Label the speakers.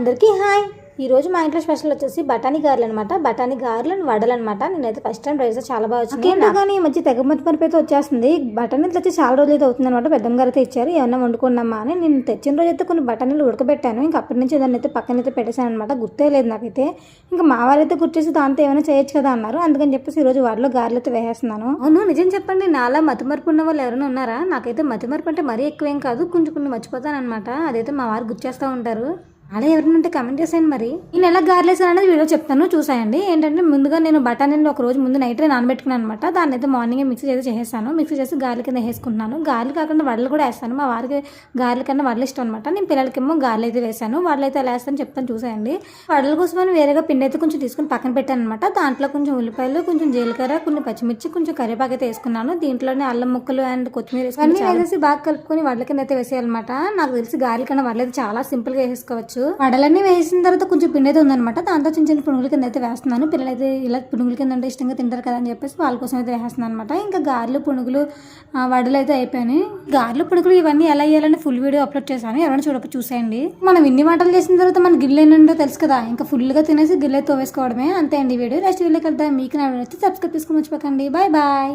Speaker 1: అందరికీ హాయ్. ఈ రోజు మా ఇంట్లో స్పెషల్ వచ్చేసి బఠానీ గారెలు అనమాట బఠానీ గారెలు అండ్ వడలు అనమాట నేనైతే ఫస్ట్ టైం ట్రై చేస్తే చాలా బాగా వచ్చింది. కానీ ఈ మధ్య తెగ మతి పనిపి అయితే వచ్చేస్తుంది. బఠానీలు తెచ్చి చాలా రోజులు అయితే అవుతుంది అనమాట పెద్దమ్మ గారు అయితే ఇచ్చారు. ఏమన్నా వండుకున్నామా అని నేను తెచ్చిన రోజు అయితే కొన్ని బఠానీలు ఉడకబెట్టాను. ఇంకా అప్పటి నుంచి దాన్ని అయితే పక్కన అయితే పెట్టేశాను అనమాట గుర్తే లేదు నాకైతే. ఇంకా మా వారైతే గుర్తేసి దాంతో ఏమైనా చేయొచ్చు కదా అన్నారు. అందుకని చెప్పేసి ఈ రోజు వాటిలో గారెలు అయితే వేసేస్తున్నాను. అవును నిజం చెప్పండి. నాలా మతిమరుపు ఉన్న వాళ్ళు ఎవరైనా ఉన్నారా? నాకైతే మతిమరుపు అంటే మరీ ఎక్కువేం కాదు. కొంచెం కొన్ని మర్చిపోతాను అనమాట అదైతే మా వారు గుర్తు చేస్తూ ఉంటారు. అలా ఎవరైనా ఉంటే కమెంట్ చేసేయండి మరి. నేను ఎలా గార్లేసాను అనేది వీడియో చెప్తాను చూసాయండి. ఏంటంటే ముందుగా నేను బఠానీని ఒక రోజు ముందు నైట్ నానబెట్టుకున్నాను అనమాట దాన్ని అయితే మార్నింగ్ మిక్సీ చేసి చేసేసాను. మిక్సీ చేసి గార్లు కింద వేసుకుంటున్నాను. గార్లు కాకుండా వడలు కూడా వేస్తాను. మా వారికి గార్ల కన్నా వడలు ఇష్టం అనమాట నేను పిల్లలకేమో గార్లు అయితే వేసాను. వడలు అయితే ఎలా వేస్తాను చెప్తాను చూసాయండి. వడల కోసమని వేరేగా పిండి అయితే కొంచెం తీసుకుని పక్కన పెట్టాను అనమాట దాంట్లో కొంచెం ఉల్లిపాయలు కొంచెం జీలకర్ర కొన్ని పచ్చిమిర్చి కొంచెం కరివేపాకు అయితే వేసుకున్నాను. దీంట్లోనే అల్లం ముక్కలు అండ్ కొత్తిమీర వేసుకుని వేసేసి బాగా కలుపుకొని వడల కింద అయితే వేసేయాలన్నమాట. నాకు తెలిసి గారెల కన్నా వడలు అయితే చాలా సింపుల్గా వేసుకోవచ్చు. వడలన్నీ వేసిన తర్వాత కొంచెం పిండి అయితే ఉందన్నమాట. దాంతో చిన్న చిన్న పునుగుల కింద అయితే వేస్తున్నాను. పిల్లలు అయితే ఇలా పునుగుల కింద అంటే ఇష్టంగా తింటారు కదా అని చెప్పేసి వాళ్ళ కోసం అయితే వేస్తున్నాను అనమాట ఇంకా గారెలు పునుగులు వడలు అయితే అయిపోయినాయి. గారెలు పునుగులు ఇవన్నీ ఎలా వేయాలని ఫుల్ వీడియో అప్లోడ్ చేశాను. ఎవరైనా చూడక చూసేయండి. మనం ఇన్ని వంటలు చేసిన తర్వాత మన గిన్నెలు ఏంటో తెలుసు కదా. ఇంకా ఫుల్గా తినేసి గిన్నె తోవేసుకోవడమే. అంతే అండి వీడియో. నెక్స్ట్ వీడియోకి వెళ్తాం మీకు నా వీడియో సబ్స్క్రైబ్ చేసుకుని మర్చిపోకండి. Bye bye